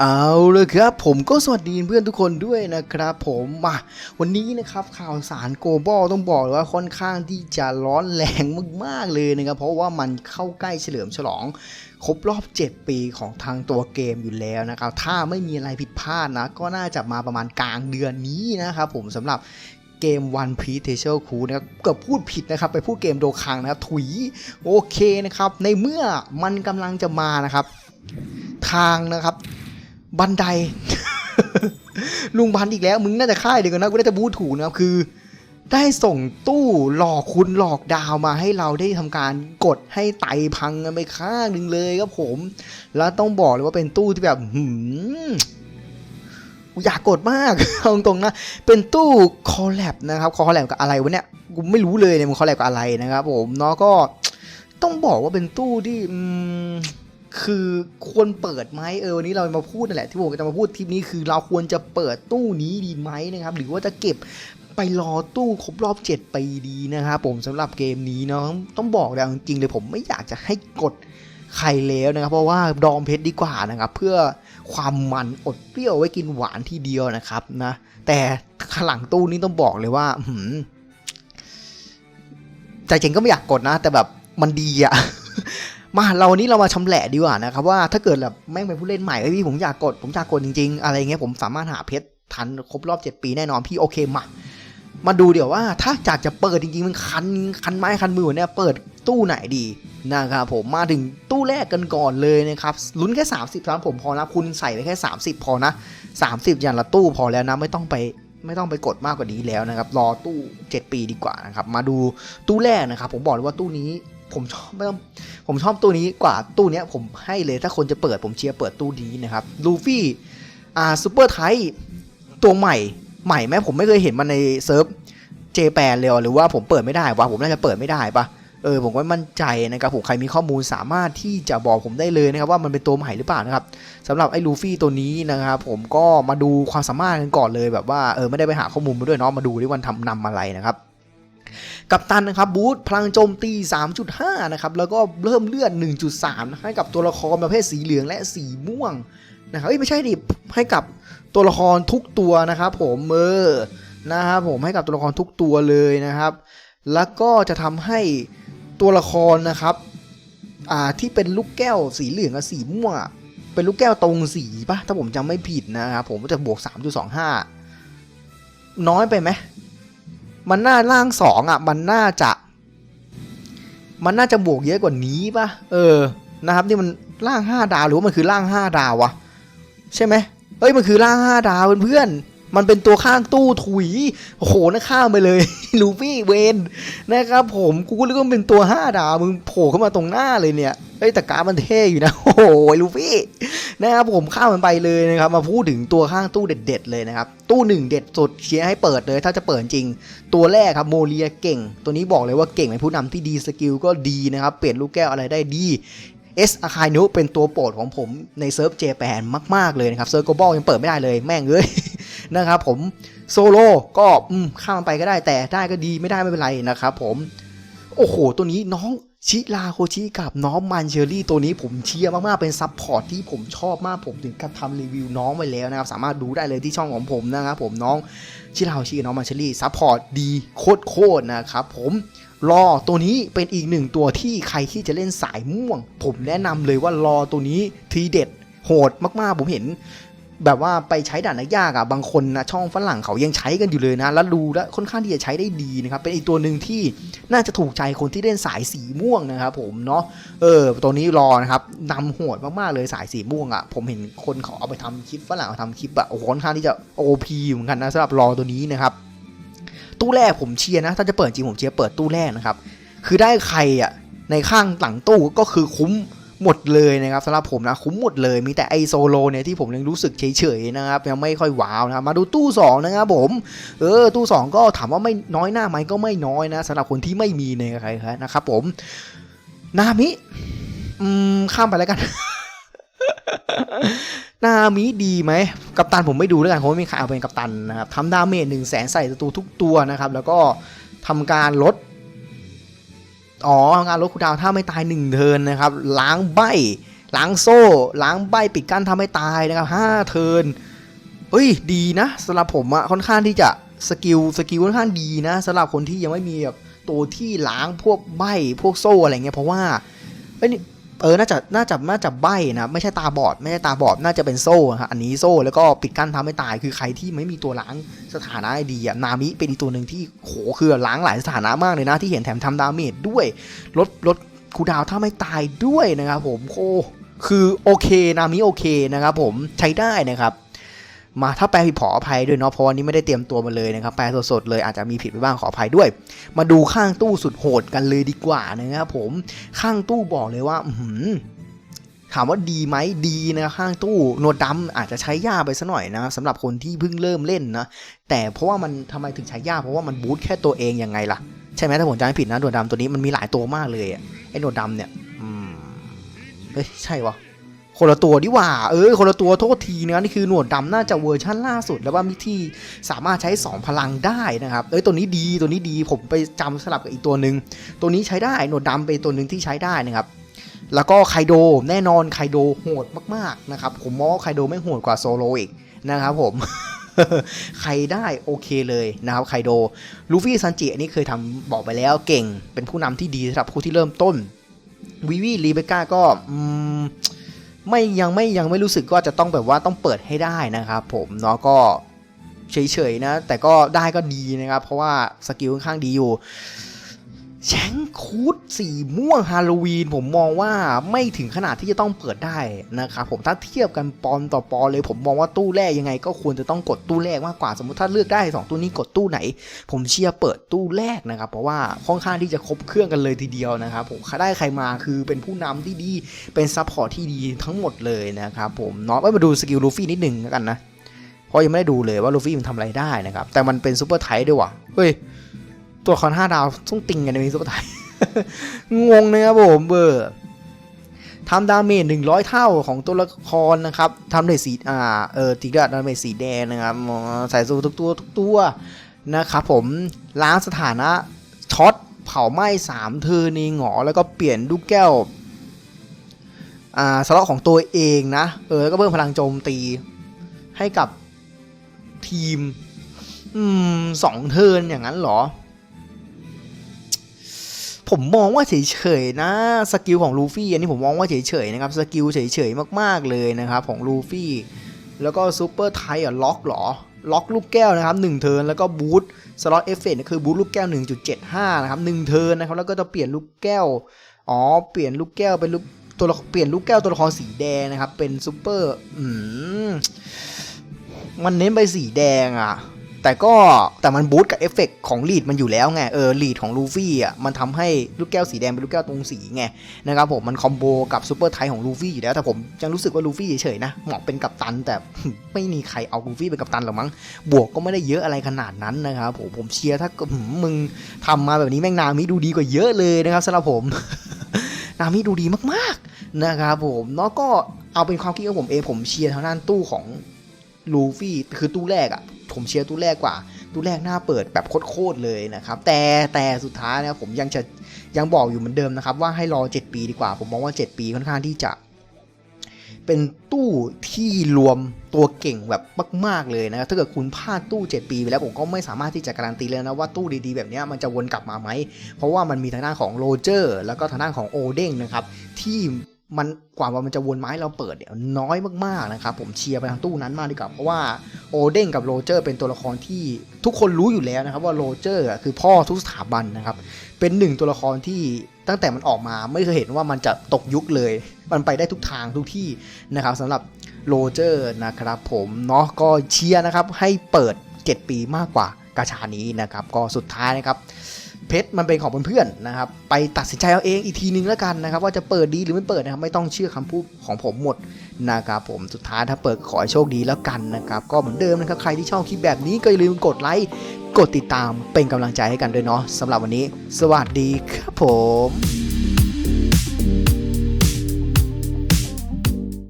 เอาเลยครับผมก็สวัสดีเพื่อนทุกคนด้วยนะครับผมมาวันนี้นะครับข่าวสารโกลบอลต้องบอกเลยว่าค่อนข้างที่จะร้อนแรงมากๆเลยนะครับเพราะว่ามันเข้าใกล้เฉลิมฉลองครบรอบ 7 ปีของทางตัวเกมอยู่แล้วนะครับถ้าไม่มีอะไรผิดพลาดนะก็น่าจะมาประมาณกลางเดือนนี้นะครับผมสำหรับเกม One Piece t e a c h e c r e w นะครับเกือบพูดผิดนะครับ ไปพูดเกมโดคังนะครับถุยโอเคนะครับในเมื่อมันกำลังจะมานะครับ ทางนะครับ บันได ลุงบันอีกแล้ว มึงน่าจะค่ายเดียวกันนะกูน่าจะบูถูกนะครับคือ ได้ส่งตู้หลอกคุณหลอกดาวมาให้เราได้ทำการกดให้ไตพังกันไปข้างหนึ่งเลยครับผม แล้วต้องบอกเลยว่าเป็นตู้ที่แบบหืมอยากกดมากเอาตรงๆนะ เป็นตู้คอลแลบนะครับคอลแลบกับอะไรวะเนี่ยกูไม่รู้เลยเนี่ยมันคอลแลบกับอะไรนะครับผมเนาะก็ต้องบอกว่าเป็นตู้ที่อืม คือควรเปิดไหมเออวันนี้เรามาพูดนั่นแหละที่ผมจะมาพูดทริปนี้คือเราควรจะเปิดตู้นี้ดีไหมนะครับ หรือว่าจะเก็บไปรอตู้ครบรอบ 7 ปีดีนะครับผมสำหรับเกมนี้เนาะต้องบอกเลยจริงๆเลยผมไม่อยากจะให้กดใครแล้วนะครับ เพราะว่าดองเพชรดีกว่านะครับ เพื่อความมันอดเปรี้ยวไว้กินหวานทีเดียวนะครับนะ แต่ขลังตู้นี้ต้องบอกเลยว่าหืมใจจริงก็ไม่อยากกดนะ แต่แบบมันดีอะ มาเราวันนี้เรามาชำแหละดีกว่านะครับว่าถ้าเกิดแบบแม่งเป็นผู้เล่นใหม่เอ้พี่ผมอยากกดผมอยากกดจริงๆ อะไรเงี้ยผมสามารถหาเพชรทันครบรอบ 7 ปีแน่นอนพี่โอเคมามาดูเดี๋ยวว่าถ้าจากจะเปิดจริงๆมันคันคันไม้คันมือเนี่ยเปิดตู้ไหนดีนะครับผมมาถึงตู้แรกกันก่อนเลยนะครับลุ้นแค่ 30สำหรับผมพอนะคุณใส่ไปแค่ 30 พอนะ 30 อย่างละตู้พอแล้วนะไม่ต้องไปไม่ต้องไปกดมากกว่านี้แล้วนะครับ รอตู้ 7 ปีดีกว่านะครับ มาดูตู้แรกนะครับ ผมบอกเลยว่าตู้นี้ ผมชอบไม่ต้องผมชอบตู้นี้กว่าตู้เนี้ยผมให้เลยถ้าคนจะเปิดผมเชียร์เปิดตู้นี้นะครับลูฟี่อ่าซูเปอร์ไทตัวใหม่ใหม่ไหมผมไม่เคยเห็นมันในเซิร์ฟเจแปนเลยหรือว่าผมเปิดไม่ได้วะผมน่าจะเปิดไม่ได้ปะเออผมก็ไม่มั่นใจนะครับผมใครมีข้อมูลสามารถที่จะบอกผมได้เลยนะครับว่ามันเป็นตัวใหม่หรือเปล่านะครับสำหรับไอ้ลูฟี่ตัวนี้นะครับผมก็มาดูความสามารถกันก่อนเลยแบบว่าเออไม่ได้ไปหาข้อมูลมาด้วยเนาะมาดูที่วันทำนำอะไรนะครับ กับตันนะครับบูทพลังโจมตี 3.5 นะครับ แล้วก็เริ่มเลือด 1.3 ให้กับตัวละครประเภทสีเหลืองและสีม่วงนะครับเอ้ยไม่ใช่ดิให้กับตัวละครทุกตัวนะครับผมเออนะครับผมให้กับตัวละครทุกตัวเลยนะครับ แล้วก็จะทำให้ตัวละครนะครับอ่าที่เป็นลูกแก้วสีเหลืองกับสีม่วงเป็นลูกแก้วตรงสีปะถ้าผมจำไม่ผิดนะครับผมจะบวก 3.25 น้อยไปไหม มันน่าล่างสองอะ มันน่าจะ มันน่าจะบวกเยอะกว่านี้ปะเออ นะครับนี่มันล่างห้าดาวหรือว่ามันคือล่างห้าดาววะใช่ไหมเอ้ยมันคือล่างห้าดาวเพื่อนมันเป็นตัวข้างตู้ถุย โอ้โหนะข้ามไปเลย ลูฟี่เวนนะครับผม กูก็นึกว่ามันเป็นตัวห้าดาว มึงโผล่เข้ามาตรงหน้าเลยเนี่ย เอ้ยแต่การมันเท่อยู่นะ โอ้โหลูฟี่นะครับผมข้ามมันไปเลยนะครับ มาพูดถึงตัวข้างตู้เด็ด ๆ เลยนะครับ ตู้หนึ่งเด็ดสุดเชียร์ให้เปิดเลย ถ้าจะเปิดจริง ตัวแรกครับโมเลียเก่ง ตัวนี้บอกเลยว่าเก่งเป็นผู้นำที่ดีสกิลก็ดีนะครับ เปลี่ยนลูกแก้วอะไรได้ดีเอสอาคายนุเป็นตัวโปรดของผมในเซิร์ฟเจแปนมาก ๆ เลยนะครับเซิร์ฟโกลบอลยังเปิดไม่ได้เลยแม่งเอ้ยนะครับผมโซโล่ก็ข้ามมันไปก็ได้แต่ได้ก็ดีไม่ได้ไม่เป็นไรนะครับผม โอ้โห ตัวนี้น้อง ชิลาโคชิกับน้องมันเชอรี่ตัวนี้ผมเชียร์มากๆ เป็นซับพอร์ตที่ผมชอบมากผมถึงกับทำรีวิวน้องไว้แล้วนะครับ สามารถดูได้เลยที่ช่องของผมนะครับผมน้องชิลาโคชิน้องมันเชอรี่ซับพอร์ตดีโคตรๆนะครับผมรอตัวนี้เป็นอีกหนึ่งตัวที่ใครที่จะเล่นสายม่วง ผมแนะนำเลยว่ารอตัวนี้ทีเด็ดโหดมากๆ ผมเห็น แบบว่าไปใช้ด่านยากๆอะบางคนนะช่องฝรั่งเขายังใช้กันอยู่เลยนะ แล้วดูแล้วค่อนข้างที่จะใช้ได้ดีนะครับ เป็นอีกตัวหนึ่งที่น่าจะถูกใจคนที่เล่นสายสีม่วงนะครับ ผมเนาะเออตัวนี้รอนะครับนำโหดมากๆเลยสายสีม่วงอะผมเห็นคนเขาเอาไปทำคลิปฝรั่งเอาทำคลิปอะโอ้ค่อนข้างที่จะ OP เหมือนกันนะสำหรับรอตัวนี้นะครับ ตู้แรกผมเชียร์นะ ถ้าจะเปิดจริงผมเชียร์เปิดตู้แรกนะครับคือได้ใครอะในข้างหลังตู้ก็คือคุ้ม หมดเลยนะครับสำหรับผมนะคุ้มหมดเลยมีแต่ไอโซโลเนี่ยที่ผมยังรู้สึกเฉยๆนะครับยังไม่ค่อยว้าวนะครับมาดูตู้สองนะครับผม เออตู้สองก็ถามว่าไม่น้อยหน้าไหมก็ไม่น้อยนะสำหรับคนที่ไม่มีในใครนะครับผมนามิอืมข้ามไปแล้วกันนามิดีไหมกัปตันผมไม่ดูแล้วกันผมไม่มีใครเอาเป็นกัปตันนะครับทำดาเมจหนึ่งแสนใส่ศัตรูทุกตัวนะครับ แล้วก็ทำการลด อ๋อทำการลดคูดาวถ้าไม่ตายหนึ่งเทินนะครับ ล้างใบล้างโซ่ ล้างใบปิดกั้นทำให้ตายนะครับห้าเทินเฮ้ยดีนะสำหรับผมอะค่อนข้างที่จะสกิลสกิลค่อนข้างดีนะสำหรับคนที่ยังไม่มีแบบตัวที่ล้างพวกใบพวกโซ่อะไรเงี้ยเพราะว่าเอ้ยนี่ เออ น่าจะ น่าจะ น่าจะใบนะ ไม่ใช่ตาบอด ไม่ใช่ตาบอด น่าจะเป็นโซ่ฮะ อันนี้โซ่ แล้วก็ปิดกั้นทำให้ตาย คือใครที่ไม่มีตัวล้างสถานะดีอะนามิเป็นอีกตัวหนึ่งที่โห คือล้างหลายสถานะมากเลยนะ ที่เห็นแถมทำดาเมจด้วย ลด ลดคูดาวถ้าไม่ตายด้วยนะครับผม โค คือโอเค นามิโอเคนะครับผม ใช้ได้นะครับ มาถ้าแปลผิดขออภัยด้วยเนาะเพราะวันนี้ไม่ได้เตรียมตัวมาเลยนะครับแปลสดๆเลยอาจจะมีผิดไปบ้างขออภัยด้วย มาดูข้างตู้สุดโหดกันเลยดีกว่านะครับผมข้างตู้บอกเลยว่าอืถามว่าดีไหมดีนะข้างตู้หนดดำอาจจะใช้ยากไปซะหน่อยนะสำหรับคนที่เพิ่งเริ่มเล่นนะแต่เพราะว่ามันทำไมถึงใช้ยากเพราะว่ามันบูทแค่ตัวเองยังไงล่ะใช่ไหมถ้าผมจำไม่ผิดนะหนดดำตัวนี้มันมีหลายตัวมากเลยไอ้หนดดำเนี่ยอืมเฮ้ยใช่วะ คนละตัวดีว่า เออ คนละตัวโทษทีนะนี่คือหนวดดำน่าจะเวอร์ชั่นล่าสุด แล้วว่ามีที่สามารถใช้ 2 พลังได้นะครับ เอ้ย ตัวนี้ดี ตัวนี้ดี ผมไปจำสลับกับอีกตัวหนึ่ง ตัวนี้ใช้ได้ หนวดดำเป็นตัวหนึ่งที่ใช้ได้นะครับ แล้วก็ไคโด แน่นอนไคโดโหดมากๆนะครับ ผมมองว่าไคโดไม่โหดกว่าโซโลอีกนะครับผมใครได้โอเคเลยนะครับไคโด ลูฟี่ซันจิอันนี้เคยทำบอกไปแล้วเก่ง เป็นผู้นำที่ดีสำหรับผู้ที่เริ่มต้น วิวีรีเบก้าก็อืม ไม่ยังไม่ยังไม่รู้สึกว่าจะต้องแบบว่าต้องเปิดให้ได้นะครับผมเนาะก็เฉยๆนะ แต่ก็ได้ก็ดีนะครับ เพราะว่าสกิลค่อนข้างดีอยู่ แชงคูดสีม่วงฮาโลวีนผมมองว่าไม่ถึงขนาดที่จะต้องเปิดได้นะครับผมถ้าเทียบกันปอนต่อปอนเลย ผมมองว่าตู้แรกยังไง ก็ควรจะต้องกดตู้แรกมากกว่าสมมติถ้าเลือกได้สองตู้นี้กดตู้ไหน ผมเชียร์เปิดตู้แรกนะครับ เพราะว่าค่อนข้างที่จะครบเครื่องกันเลยทีเดียวนะครับผมได้ใครมาคือเป็นผู้นำที่ดีเป็นซัพพอร์ตที่ดีทั้งหมดเลยนะครับผมเนาะมาดูสกิลลูฟี่นิดหนึ่งกันนะเพราะยังไม่ได้ดูเลยว่าลูฟี่มันทำอะไรได้นะครับแต่มันเป็นซูเปอร์ไทด้วยว่ะเฮ้ย ตัวคอนห้าดาวต้องติงกันในซูเปอร์ไทงงนะครับผมเบอร์ทำดาเมจหนึ่งร้อยเท่าของตัวละครนะครับทำด้วยสีอ่าเออติกดาเมจสีแดงนะครับใส่สูทุกตัวทุกตัวนะครับผมล้างสถานะช็อตเผาไหม้สามเทอร์นเองเหอแล้วก็เปลี่ยนลูกแก้วอ่าสล็อตของตัวเองนะเออแล้วก็เพิ่มพลังโจมตีให้กับทีม อืมสองเทิร์นอย่างนั้นเหรอ ผมมองว่าเฉยๆนะสกิลของลูฟี่อันนี้ผมมองว่าเฉยๆนะครับสกิลเฉยๆมากๆเลยนะครับของลูฟี่แล้วก็ซูเปอร์ไทอะล็อกหรอล็อกลูกแก้วนะครับ1เทิร์นแล้วก็บูทสล็อตเอฟเฟกต์คือบูทลูกแก้ว 1.75 นะครับ1เทิร์นนะครับแล้วก็จะเปลี่ยนลูกแก้วอ๋อเปลี่ยนลูกแก้วเป็นลูกตัวเปลี่ยนลูกแก้วตัวละครสีแดงนะครับเป็นซูเปอร์อืมมันเน้นไปสีแดงอะ่ะ แต่ก็แต่มันบูทกับเอฟเฟกต์ของลีดมันอยู่แล้วไงเออลีดของลูฟี่อะมันทำให้ลูกแก้วสีแดงเป็นลูกแก้วตรงสีไงนะครับผมมันคอมโบกับซูเปอร์ไทของลูฟี่อยู่แล้วแต่ผมยังรู้สึกว่าลูฟี่เฉยๆนะเหมาะเป็นกัปตัน แต่ไม่มีใครเอาลูฟี่เป็นกัปตันหรอกมั้งบวกก็ไม่ได้เยอะอะไรขนาดนั้นนะครับผมผมเชียร์ถ้ามึงทำมาแบบนี้แม่งนามิดูดีกว่าเยอะเลยนะครับสำหรับผม นามิดูดีมากๆนะครับผมเนาะก็เอาเป็นความคิดของผมเองผมเชียร์ทางด้านตู้ของ ลูฟี่คือตู้แรกอะ่ะผมเชียร์ตู้แรกกว่า ตู้แรกหน้าเปิดแบบโคตรเลยนะครับ แต่แต่สุดท้ายนะผมยังจะยังบอกอยู่เหมือนเดิมนะครับ ว่าให้รอ 7 ปีดีกว่า ผมมองว่า 7 ปีค่อนข้างที่จะ เป็นตู้ที่รวมตัวเก่งแบบมากๆเลยนะครับถ้าเกิดคุณพลาดตู้ 7 ปีไปแล้วผมก็ไม่สามารถที่จะการันตีเลยนะว่าตู้ดีๆแบบนี้มันจะวนกลับมาไหมเพราะว่ามันมีทางด้านของโรเจอร์แล้วก็ทางด้านของโอเด้งนะครับที่ มันกว่ามันจะวนไม้เราเปิดเนี่ยน้อยมากๆนะครับผมเชียร์ไปทางตู้นั้นมากดีกว่าเพราะว่าโอเด้งกับโรเจอร์ เป็นตัวละครที่ทุกคนรู้อยู่แล้วนะครับว่าโรเจอร์คือพ่อทุกสถาบันนะครับเป็นหนึ่งตัวละครที่ตั้งแต่มันออกมาไม่เคยเห็นว่ามันจะตกยุคเลย มันไปได้ทุกทางทุกที่นะครับสำหรับโรเจอร์นะครับผมเนาะก็เชียร์นะครับให้เปิด 7 ปีมากกว่ากาชานี้นะครับก็สุดท้ายนะครับ เพชรมันเป็นของเพื่อนๆนะครับ ไปตัดสินใจเอาเองอีกทีนึงแล้วกันนะครับ ว่าจะเปิดดีหรือไม่เปิดนะครับ ไม่ต้องเชื่อคำพูดของผมหมดนะครับผมสุดท้ายถ้าเปิดขอให้โชคดีแล้วกันนะครับ ก็เหมือนเดิมนะครับ ใครที่ชอบคลิปแบบนี้ก็อย่าลืมกดไลค์กดติดตามเป็นกำลังใจให้กันด้วยเนาะสำหรับวันนี้ สวัสดีครับผม